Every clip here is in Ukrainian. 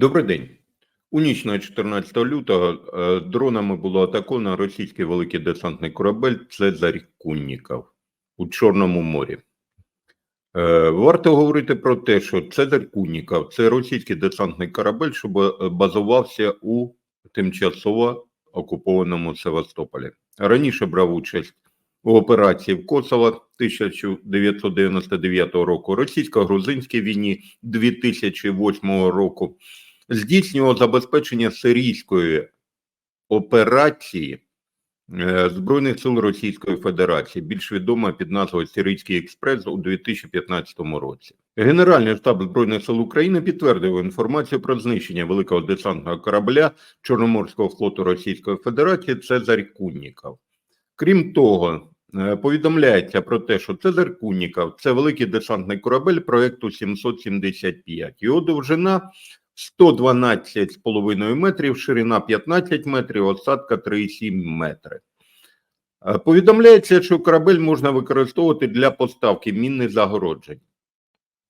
Добрий день. У ніч на 14 лютого е, дронами було атаковано російський великий десантний корабель Цезарь Кунніков у Чорному морі. Е, Варто говорити про те, що Цезарь Кунніков – це російський десантний корабель, що базувався у тимчасово окупованому Севастополі. Раніше брав участь у операції в Косово 1999 року, російсько-грузинській війні 2008 року, здійснював забезпечення сирійської операції е, Збройних сил Російської Федерації, більш відома під назвою Сирійський експрес у 2015 році. Генеральний штаб Збройних сил України підтвердив інформацію про знищення великого десантного корабля Чорноморського флоту Російської Федерації Цезарь Кунніков. Крім того, е, повідомляється про те, що Цезарь Кунніков – це великий десантний корабель проекту 775. Його довжина 112,5 метрів, ширина 15 метрів, осадка 3,7 метри. Е, Повідомляється, що корабель можна використовувати для поставки мінних загороджень.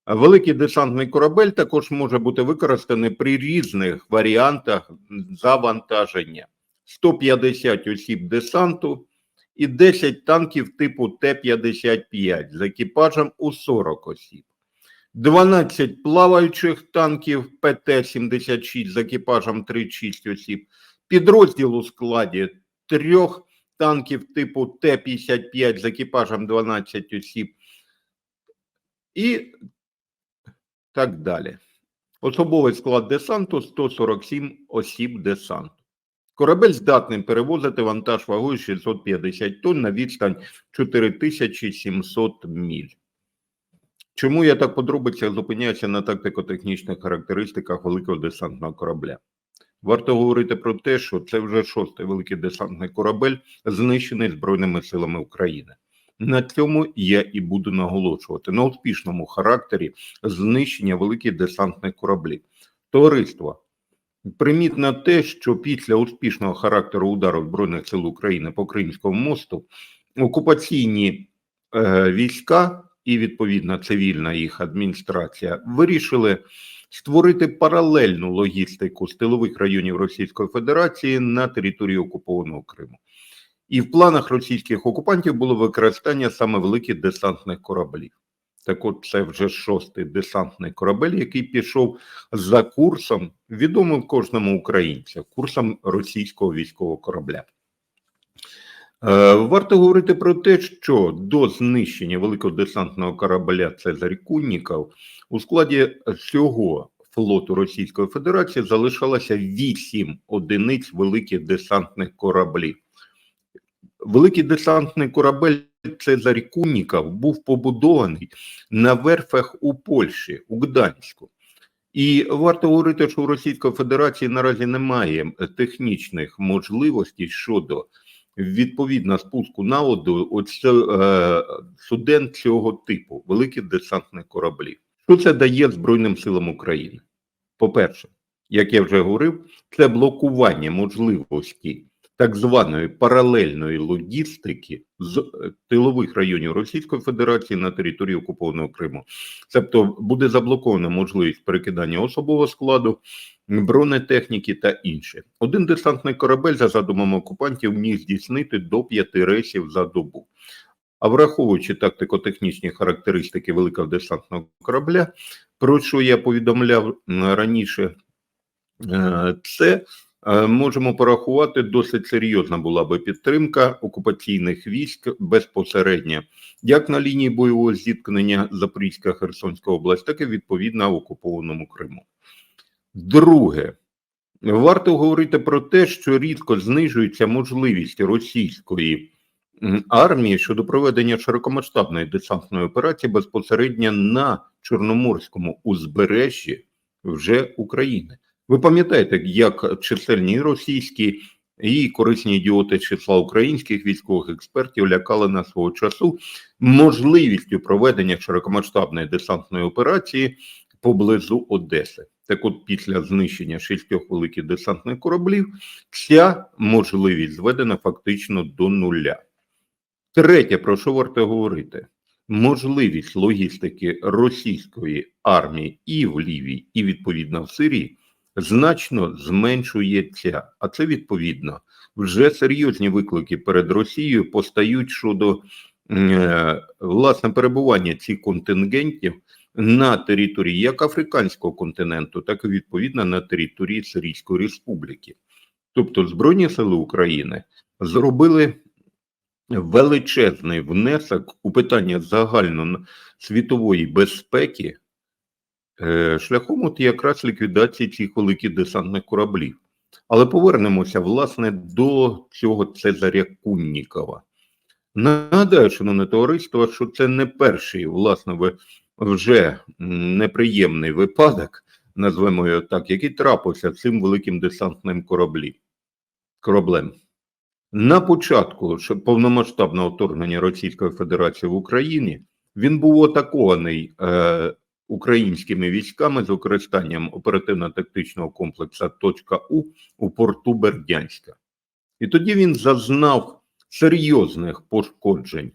Великий десантний корабель також може бути використаний при різних варіантах завантаження: 150 осіб десанту і 10 танків типу Т-55 з екіпажем у 40 осіб. 12 плаваючих танків ПТ-76 з екіпажем 36 осіб, підрозділ у складі трьох танків типу Т-55 з екіпажем 12 осіб і так далі. Особовий склад десанту 147 осіб десанту. Корабель здатний перевозити вантаж вагою 650 тонн на відстань 4700 міль. Чому я так подробицях зупиняюся на тактико-технічних характеристиках великого десантного корабля? Варто говорити про те, що це вже шостий великий десантний корабель, знищений Збройними силами України. На цьому я і буду наголошувати на успішному характері знищення великих десантних кораблів. Товариство, примітно те, що після успішного характеру удару Збройних сил України по Кримському мосту окупаційні е, війська і відповідно цивільна їх адміністрація вирішили створити паралельну логістику з тилових районів Російської Федерації на території окупованого Криму. І в планах російських окупантів було використання саме великих десантних кораблів. Так от це вже шостий десантний корабель, який пішов за курсом, відомим кожному українцю, курсом російського військового корабля. Е, Варто говорити про те, що до знищення великого десантного корабля Цезарь Кунніков у складі всього флоту Російської Федерації залишалося вісім одиниць великих десантних кораблів. Великий десантний корабель Цезарь Кунніков був побудований на верфах у Польщі, у Гданську. І варто говорити, що у Російської Федерації наразі немає технічних можливостей щодо відповідно спуску на воду оце, е, суден цього типу, великих десантних кораблів. Що це дає Збройним силам України? По-перше, як я вже говорив, це блокування можливості так званої паралельної логістики з е, тилових районів Російської Федерації на території окупованого Криму. Тобто буде заблокована можливість перекидання особового складу, бронетехніки та інше. Один десантний корабель за задумом окупантів міг здійснити до п'яти рейсів за добу. А враховуючи тактико-технічні характеристики великого десантного корабля, про що я повідомляв раніше, е, це е, можемо порахувати досить серйозна була би підтримка окупаційних військ безпосередньо як на лінії бойового зіткнення Запорізька Херсонська область, так і відповідно окупованому Криму. Друге, варто говорити про те, що рідко знижується можливість російської армії щодо проведення широкомасштабної десантної операції безпосередньо на Чорноморському узбережжі вже України. Ви пам'ятаєте, як чисельні російські і корисні ідіоти числа українських військових експертів лякали на свого часу можливістю проведення широкомасштабної десантної операції поблизу Одеси. Так от, після знищення шістьох великих десантних кораблів, ця можливість зведена фактично до нуля. Третє, про що варто говорити? Можливість логістики російської армії і в Лівії, і відповідно в Сирії значно зменшується. А це відповідно вже серйозні виклики перед Росією постають щодо е, власне перебування цих контингентів на території як африканського континенту, так і відповідно на території Сирійської Республіки. Тобто Збройні Сили України зробили величезний внесок у питання загально світової безпеки е, шляхом от якраз ліквідації цих великих десантних кораблів. Але повернемося власне до цього Цезаря Куннікова. Нагадаю, шановне товариство, що це не перший, власне, вже неприємний випадок, назвемо його так, який трапився цим великим десантним кораблі, кораблем. На початку повномасштабного вторгнення Російської Федерації в Україні він був атакований е, українськими військами з використанням оперативно-тактичного комплексу «Точка У» у порту Бердянська. І тоді він зазнав серйозних пошкоджень.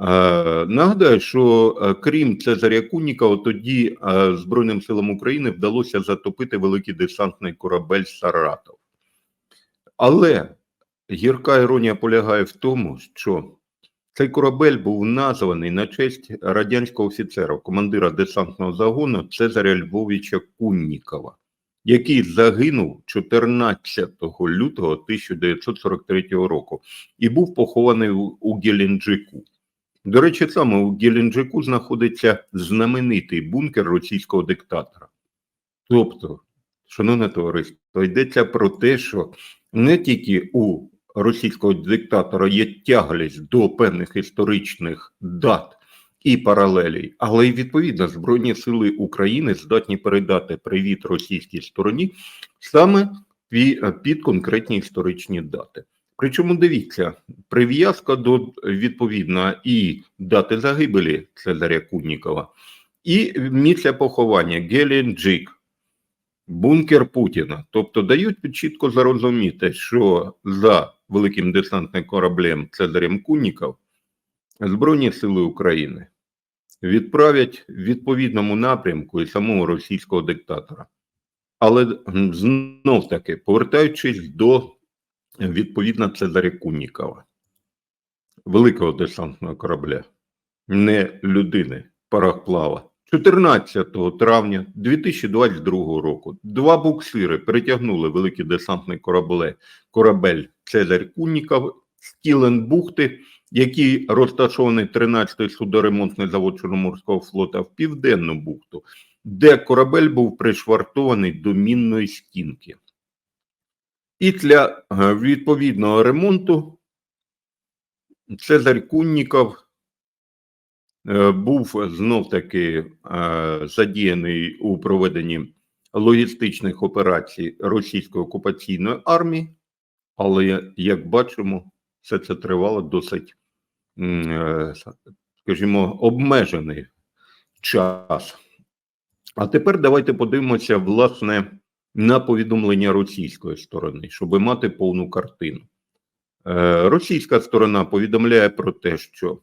Е, нагадаю, що е, крім Цезаря Кунікова, тоді е, Збройним силам України вдалося затопити великий десантний корабель Саратов. Але гірка іронія полягає в тому, що цей корабель був названий на честь радянського офіцера, командира десантного загону Цезаря Львовича Куннікова, який загинув 14 лютого 1943 року і був похований у, Геленджику. До речі, саме у Геленджику знаходиться знаменитий бункер російського диктатора. Тобто, шановне товариство, йдеться про те, що не тільки у російського диктатора є тяглість до певних історичних дат і паралелей, але й відповідно Збройні сили України здатні передати привіт російській стороні саме під конкретні історичні дати. Причому дивіться, прив'язка до відповідно і дати загибелі Цезаря Куннікова, і місця поховання Геленджик, бункер Путіна. Тобто дають чітко зрозуміти, що за великим десантним кораблем Цезарем Кунніков Збройні сили України відправять в відповідному напрямку і самого російського диктатора. Але знов таки, повертаючись до відповідно Цезаря Куннікова, великого десантного корабля, не людини, парахплава. 14 травня 2022 року два буксири перетягнули великий десантний корабле, корабель Цезарь Кунніков з Кіленбухти, який розташований 13-й судоремонтний завод Чорноморського флота в Південну бухту, де корабель був пришвартований до мінної стінки. І для е, відповідного ремонту Цезарь Кунніков е, був знов таки е, задіяний у проведенні логістичних операцій російської окупаційної армії, але як бачимо, все це тривало досить, скажімо, обмежений час. А тепер давайте подивимося, власне, на повідомлення російської сторони, щоб мати повну картину. Е, Російська сторона повідомляє про те, що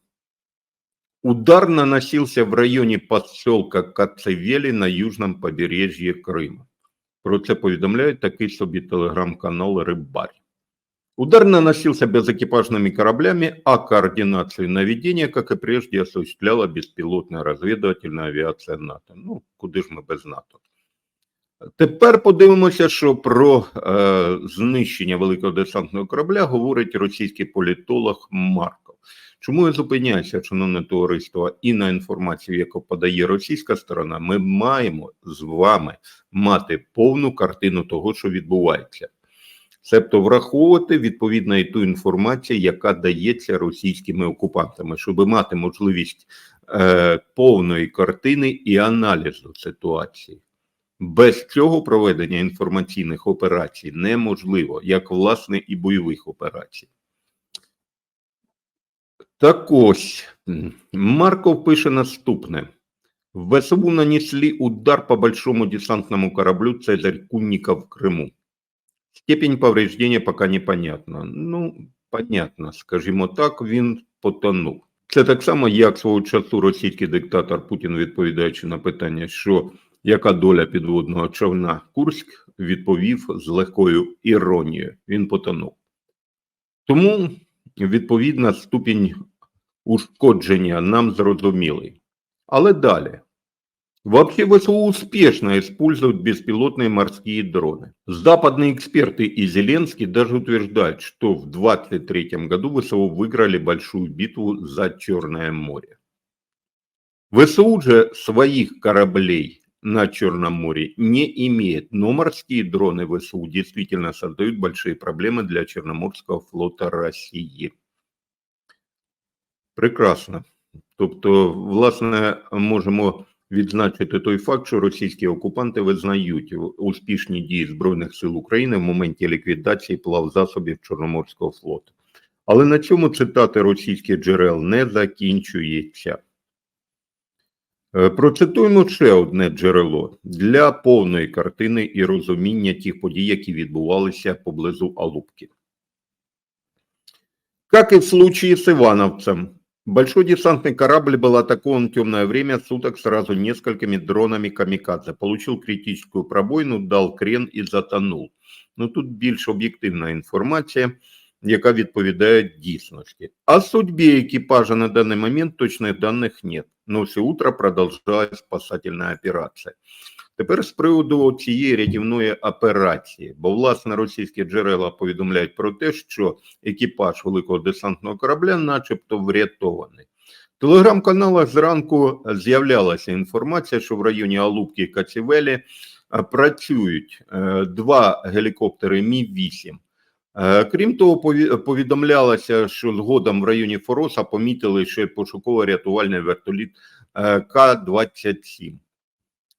удар наносился в районі поселка Кацевели на южному побережжі Криму. Про це повідомляє такий собі телеграм-канал Рибарь. Удар наносился безэкипажными кораблями, а координацию наведения, как и прежде, осуществляла беспилотная разведывательная авіація НАТО. Ну, куди ж ми без НАТО? Тепер подивимося, що про е, знищення великого десантного корабля говорить російський політолог Марков. Чому я зупиняюся, шановне товариство, і на інформацію, яку подає російська сторона, ми маємо з вами мати повну картину того, що відбувається. Себто враховувати відповідно і ту інформацію, яка дається російськими окупантами, щоб мати можливість е, повної картини і аналізу ситуації. Без цього проведення інформаційних операцій неможливо, як власне і бойових операцій. Так ось Марков пише наступне: в ВСУ нанесли удар по большому десантному кораблю Цезарь Кунника в Криму. Степень повреждения пока непонятна. Ну, понятно, скажімо так, він потонув. Це так само, як свого часу російський диктатор Путін, відповідаючи на питання, що яка доля підводного човна Курськ, відповів з легкою іронією. Він потонув. Тому, відповідно, ступінь ушкодження нам зрозумілий. Але далі. Вообще ВСУ успешно используют беспилотные морские дроны. Западные эксперты и Зеленский даже утверждают, что в 2023 году ВСУ выиграли большую битву за Черное море. ВСУ же своих кораблей на Черном море не имеет, но морские дроны ВСУ действительно создают большие проблемы для Черноморского флота России. Прекрасно. Тобто, власне, можемо відзначити той факт, що російські окупанти визнають успішні дії Збройних сил України в моменті ліквідації плавзасобів Чорноморського флоту. Але на цьому цитати російських джерел не закінчується. Е, Процитуємо ще одне джерело для повної картини і розуміння тих подій, які відбувалися поблизу Алубки. Как и в случае с Ивановцем, большой десантный корабль был атакован темное время суток сразу несколькими дронами камикадзе. Получил критическую пробоину, дал крен і затонув. Ну тут більш об'єктивна інформація, яка відповідає дійсності. О судьбе екіпажа на даний момент точних даних нет. Но все утро продовжує спасательна операція. Тепер з приводу цієї рятівної операції, бо власне російські джерела повідомляють про те, що екіпаж великого десантного корабля, начебто, врятований. В телеграм-каналах зранку з'являлася інформація, що в районі Алубки Кацівелі е, працюють е, два гелікоптери Мі-8. Е, Крім того, пові- повідомлялося, що згодом в районі Фороса помітили ще пошуково-рятувальний вертоліт е, К-27.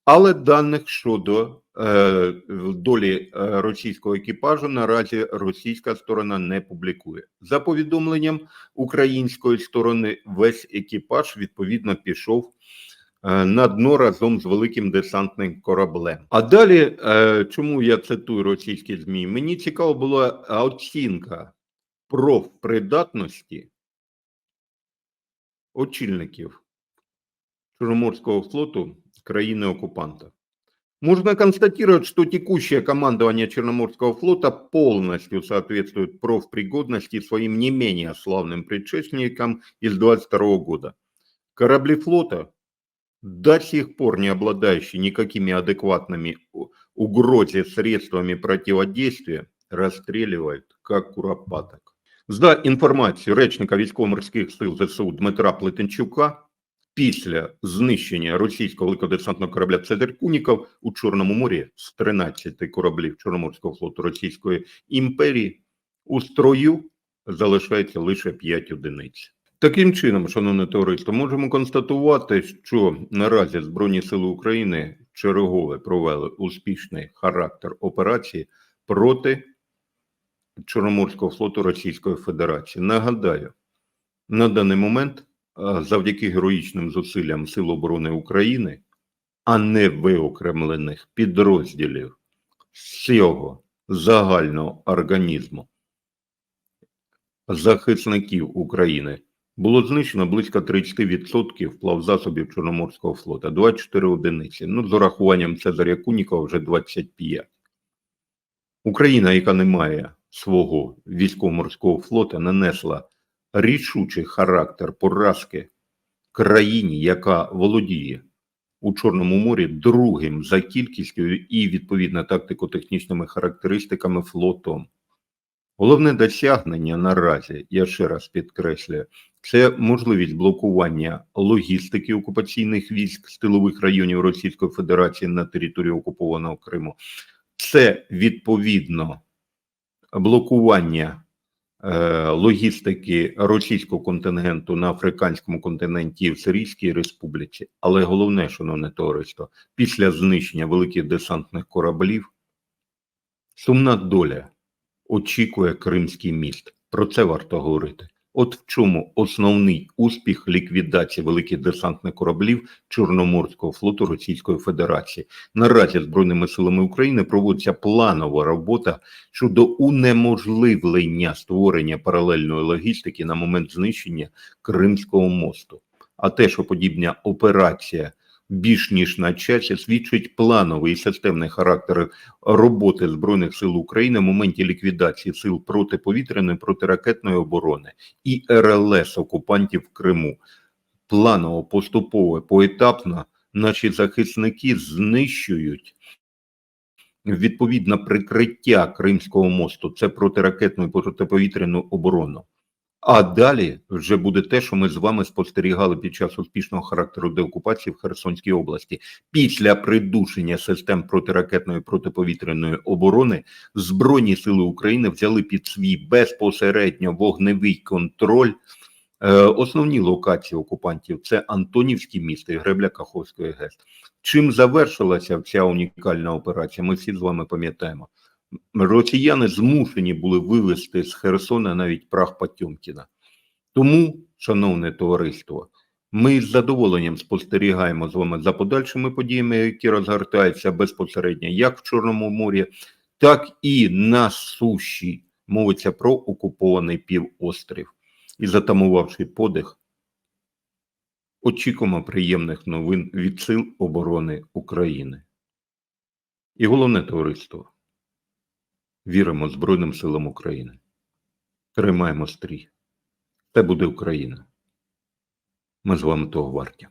Але даних щодо е, долі е, російського екіпажу наразі російська сторона не публікує. За повідомленням української сторони, весь екіпаж відповідно пішов е, на дно разом з великим десантним кораблем. А далі, е, чому я цитую російські ЗМІ? Мені цікаво була оцінка профпридатності очільників Чорноморского флоту страны-оккупанта. Можно констатировать, что текущее командование Черноморского флота полностью соответствует профпригодности своим не менее славным предшественникам из 22 года. Корабли флота, до сих пор не обладающие никакими адекватными угрозе средствами противодействия, расстреливают как куропаток. За інформацією речника військово-морських сил ЗСУ Дмитра Плетенчука, після знищення російського великодесантного корабля Цезарькуніков у Чорному морі з 13 кораблів Чорноморського флоту Російської імперії у строю залишається лише 5 одиниць. Таким чином, шановне товариство, можемо констатувати, що наразі Збройні Сили України чергове провели успішний характер операції проти Чорноморського флоту Російської Федерації. Нагадаю, на даний момент завдяки героїчним зусиллям Сил оборони України, а не виокремлених підрозділів всього загального організму захисників України було знищено близько 30% плавзасобів Чорноморського флота, 24 одиниці. Ну, з урахуванням Цезаря Кунікова вже 25. Україна, яка не має свого військово-морського флота, нанесла рішучий характер поразки країні, яка володіє у Чорному морі другим за кількістю і відповідно тактико-технічними характеристиками флотом. Головне досягнення наразі, я ще раз підкреслюю, це можливість блокування логістики окупаційних військ з тилових районів Російської Федерації на території окупованого Криму. Це відповідно блокування е, логістики російського контингенту на африканському континенті і в Сирійській Республіці. Але головне, шановне товариство, після знищення великих десантних кораблів сумна доля очікує Кримський міст. Про це варто говорити. От в чому основний успіх ліквідації великих десантних кораблів Чорноморського флоту Російської Федерації. Наразі Збройними силами України проводиться планова робота щодо унеможливлення створення паралельної логістики на момент знищення Кримського мосту. А те, що подібна операція більш ніж на часі, свідчить плановий і системний характер роботи Збройних сил України в моменті ліквідації сил протиповітряної протиракетної оборони і РЛС окупантів в Криму. Планово, поступово, поетапно наші захисники знищують відповідне прикриття Кримського мосту. Це протиракетну і протиповітряну оборону. А далі вже буде те, що ми з вами спостерігали під час успішного характеру деокупації в Херсонській області. Після придушення систем протиракетної протиповітряної оборони Збройні сили України взяли під свій безпосередньо вогневий контроль е, основні локації окупантів це Антонівське місто і Гребля Каховської ГЕС. Чим завершилася ця унікальна операція? Ми всі з вами пам'ятаємо. Росіяни змушені були вивезти з Херсона навіть прах Потьомкіна. Тому, шановне товариство, ми з задоволенням спостерігаємо з вами за подальшими подіями, які розгортаються безпосередньо як в Чорному морі, так і на суші. Мовиться про окупований півострів. І затамувавши подих, очікуємо приємних новин від Сил оборони України. І головне товариство. Віримо Збройним силам України. Тримаємо стрій. Це буде Україна. Ми з вами того варті.